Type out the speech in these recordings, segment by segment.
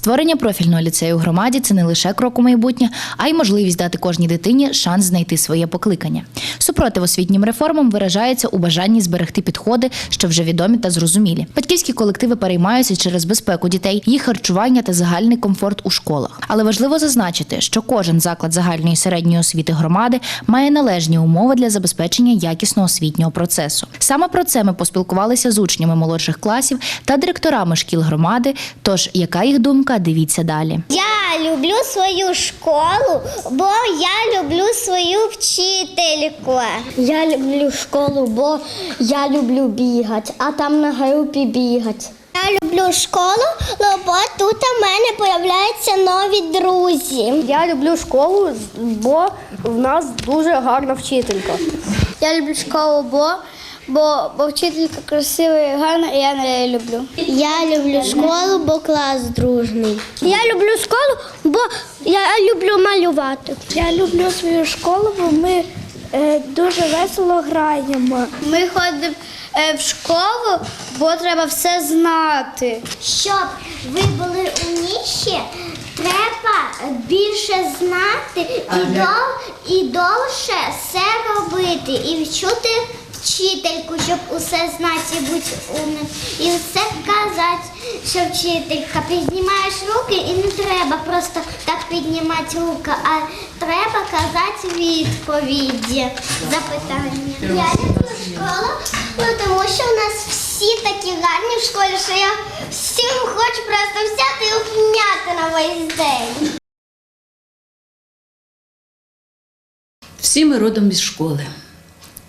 Створення профільного ліцею у громаді це не лише крок у майбутнє, а й можливість дати кожній дитині шанс знайти своє покликання. Супротив освітнім реформам виражається у бажанні зберегти підходи, що вже відомі та зрозумілі. Батьківські колективи переймаються через безпеку дітей, їх харчування та загальний комфорт у школах. Але важливо зазначити, що кожен заклад загальної середньої освіти громади має належні умови для забезпечення якісного освітнього процесу. Саме про це ми поспілкувалися з учнями молодших класів та директорами шкіл громади. Тож, яка їх думка, дивіться далі. Я люблю свою школу, бо я люблю свою вчительку. Я люблю школу, бо я люблю бігати, а там на групі бігати. Я люблю школу, бо тут у мене появляються нові друзі. Я люблю школу, бо в нас дуже гарна вчителька. Я люблю школу, бо, бо, бо вчителька красива і гарна, і я неї люблю. Я люблю школу, бо клас дружний. Я люблю школу, бо я люблю малювати. Я люблю свою школу, бо ми е, дуже весело граємо. Ми ходимо е, в школу, бо треба все знати. Щоб ви були умніші, треба більше знати і, дов, і довше все робити, і вчути вчительку, щоб усе знати бути умним. І все казати, що вчителька. Піднімаєш руки і не треба просто так піднімати руки, а треба казати відповіді, запитання. Я люблю школу, тому що у нас всі такі гарні в школі, що я всім хочу просто взяти і обняти на весь день. Всі ми родом із школи.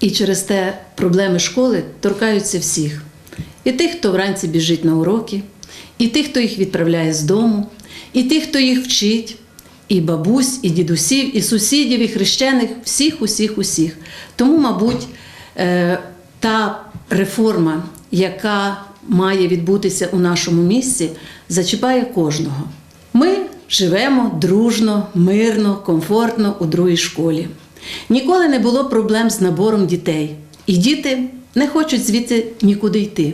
І через те проблеми школи торкаються всіх. І тих, хто вранці біжить на уроки, і тих, хто їх відправляє з дому, і тих, хто їх вчить, і бабусь, і дідусів, і сусідів, і хрещених, всіх, усіх, усіх. Тому, мабуть, е, та реформа, яка має відбутися у нашому місті, зачіпає кожного. Ми живемо дружно, мирно, комфортно у другій школі. Ніколи не було проблем з набором дітей, і діти не хочуть звідти нікуди йти.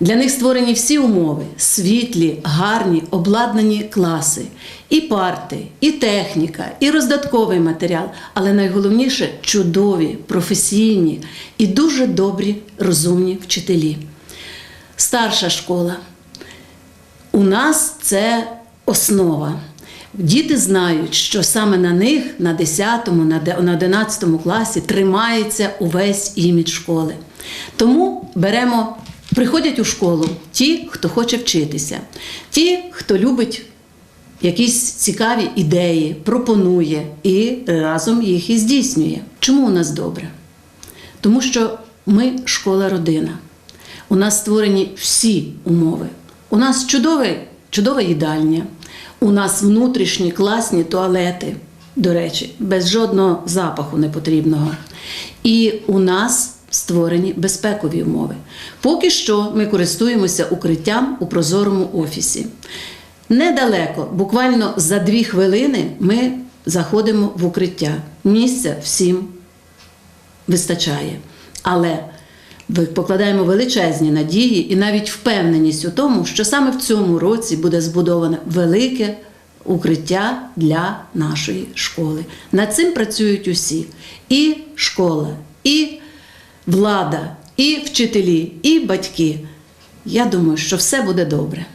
Для них створені всі умови: світлі, гарні, обладнані класи, і парти, і техніка, і роздатковий матеріал, але найголовніше чудові, професійні і дуже добрі, розумні вчителі. Старша школа. У нас це основа. Діти знають, що саме на них на 10, на на 11 класі тримається увесь імідж школи. Тому беремо, приходять у школу ті, хто хоче вчитися, ті, хто любить якісь цікаві ідеї, пропонує і разом їх і здійснює. Чому у нас добре? Тому що ми школа родина. У нас створені всі умови. У нас чудове, чудова їдальня, у нас внутрішні класні туалети, до речі, без жодного запаху непотрібного. І у нас створені безпекові умови. Поки що ми користуємося укриттям у прозорому офісі. Недалеко, буквально за дві хвилини, ми заходимо в укриття. Місця всім вистачає. Але покладаємо величезні надії і навіть впевненість у тому, що саме в цьому році буде збудоване велике укриття для нашої школи. Над цим працюють усі: і школа, і влада, і вчителі, і батьки. Я думаю, що все буде добре.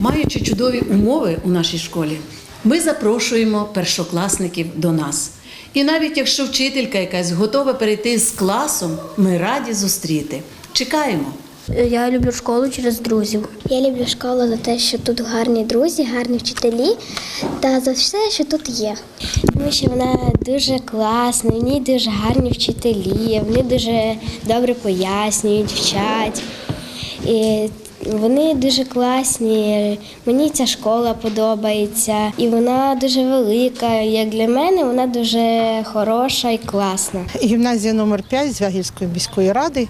Маючи чудові умови у нашій школі, ми запрошуємо першокласників до нас. І навіть якщо вчителька якась готова перейти з класом, ми раді зустріти. Чекаємо. Я люблю школу через друзів. Я люблю школу за те, що тут гарні друзі, гарні вчителі та за все, що тут є. Тому що вона дуже класна, в ній дуже гарні вчителі, вони дуже добре пояснюють, вчать. І вони дуже класні. Мені ця школа подобається, і вона дуже велика. Як для мене, вона дуже хороша і класна. Гімназія номер 5 Звягільської міської ради.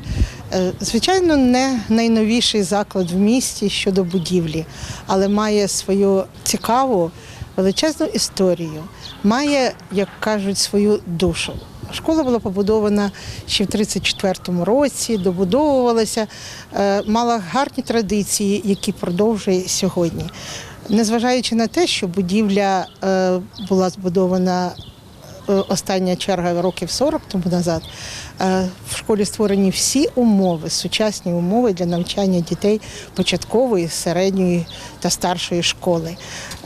Е, Звичайно, не найновіший заклад в місті щодо будівлі, але має свою цікаву величезну історію, має, як кажуть, свою душу. Школа була побудована ще в 34-му році, добудовувалася, е, мала гарні традиції, які продовжує сьогодні. Незважаючи на те, що будівля е, була збудована остання черга років 40 тому назад, е, в школі створені всі умови, сучасні умови для навчання дітей початкової, середньої та старшої школи.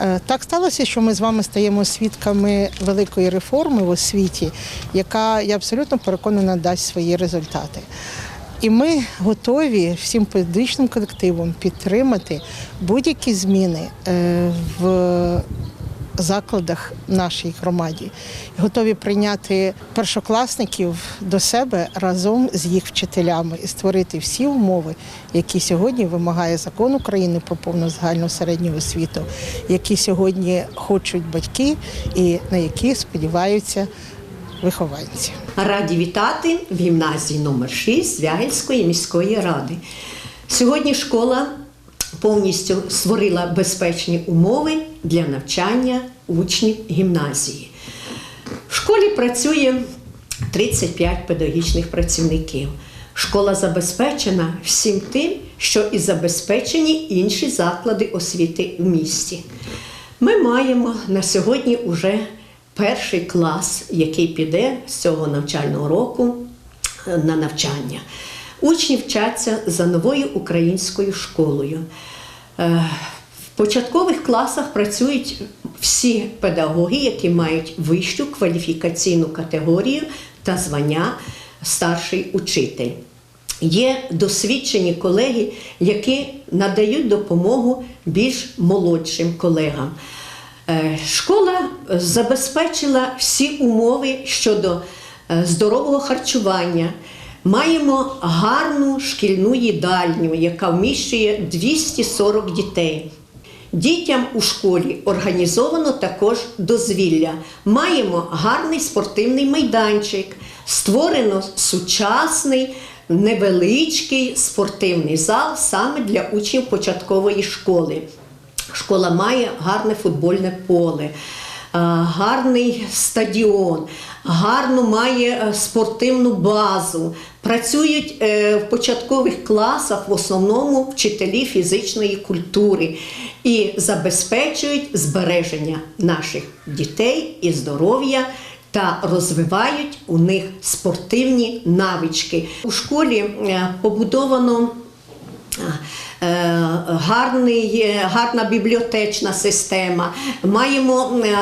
Е, Так сталося, що ми з вами стаємо свідками великої реформи в освіті, яка я абсолютно переконана дасть свої результати. І ми готові всім педагогічним колективом підтримати будь-які зміни е, в закладах нашій громаді. Готові прийняти першокласників до себе разом з їх вчителями і створити всі умови, які сьогодні вимагає закон України про повну загальну середню освіту, які сьогодні хочуть батьки і на які сподіваються вихованці. Раді вітати в гімназії номер 6 Звягельської міської ради. Сьогодні школа повністю створила безпечні умови для навчання учнів гімназії. В школі працює 35 педагогічних працівників. Школа забезпечена всім тим, що і забезпечені інші заклади освіти в місті. Ми маємо на сьогодні уже перший клас, який піде з цього навчального року на навчання. Учні вчаться за новою українською школою. Е, В початкових класах працюють всі педагоги, які мають вищу кваліфікаційну категорію та звання старший учитель. Є досвідчені колеги, які надають допомогу більш молодшим колегам. Е, Школа забезпечила всі умови щодо е, здорового харчування. Маємо гарну шкільну їдальню, яка вміщує 240 дітей. Дітям у школі організовано також дозвілля. Маємо гарний спортивний майданчик, створено сучасний невеличкий спортивний зал саме для учнів початкової школи. Школа має гарне футбольне поле, гарний стадіон, гарну має е, спортивну базу. Працюють е, в початкових класах в основному вчителі фізичної культури і забезпечують збереження наших дітей і здоров'я та розвивають у них спортивні навички. У школі е, побудовано е, гарний, гарна бібліотечна система, маємо е,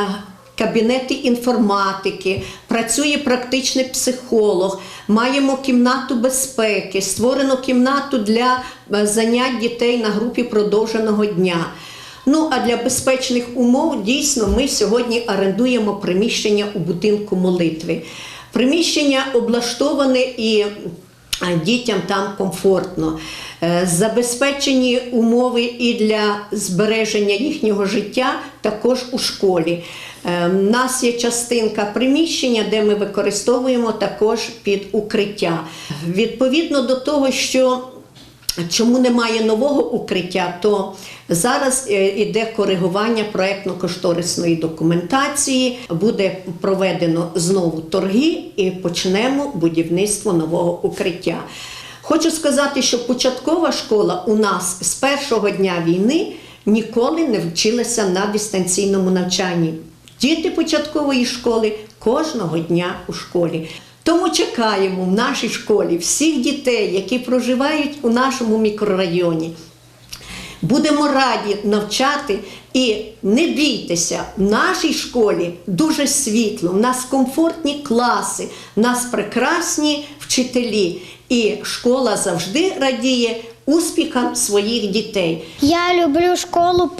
кабінети інформатики, працює практичний психолог, маємо кімнату безпеки, створено кімнату для е, занять дітей на групі продовженого дня. Ну а для безпечних умов дійсно ми сьогодні орендуємо приміщення у будинку молитви. Приміщення облаштоване і дітям там комфортно. Е, Забезпечені умови і для збереження їхнього життя також у школі. Е, У нас є частинка приміщення, де ми використовуємо також під укриття. Відповідно до того, що Чому немає нового укриття, то зараз е, іде коригування проєктно-кошторисної документації, буде проведено знову торги і почнемо будівництво нового укриття. Хочу сказати, що початкова школа у нас з першого дня війни ніколи не вчилася на дистанційному навчанні. Діти початкової школи кожного дня у школі. Тому чекаємо в нашій школі всіх дітей, які проживають у нашому мікрорайоні. Будемо раді навчати і не бійтеся, в нашій школі дуже світло, в нас комфортні класи, в нас прекрасні вчителі. І школа завжди радіє успіхам своїх дітей. Я люблю школу,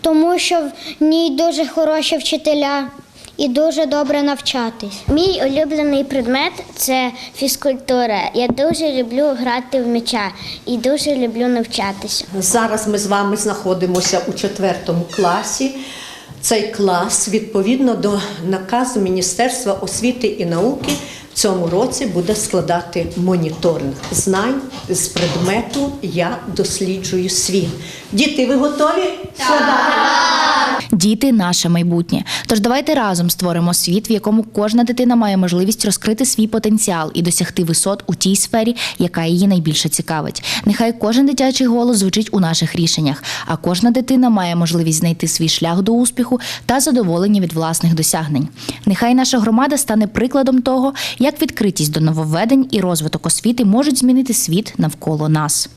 тому що в ній дуже хороші вчителя і дуже добре навчатись. Мій улюблений предмет це фізкультура. Я дуже люблю грати в м'яча і дуже люблю навчатися. Зараз ми з вами знаходимося у четвертому класі. Цей клас, відповідно до наказу Міністерства освіти і науки, в цьому році буде складати моніторинг знань з предмету Я досліджую світ. Діти, ви готові? Так! Діти наше майбутнє. Тож давайте разом створимо світ, в якому кожна дитина має можливість розкрити свій потенціал і досягти висот у тій сфері, яка її найбільше цікавить. Нехай кожен дитячий голос звучить у наших рішеннях, а кожна дитина має можливість знайти свій шлях до успіху та задоволення від власних досягнень. Нехай наша громада стане прикладом того, як відкритість до нововведень і розвиток освіти можуть змінити світ навколо нас.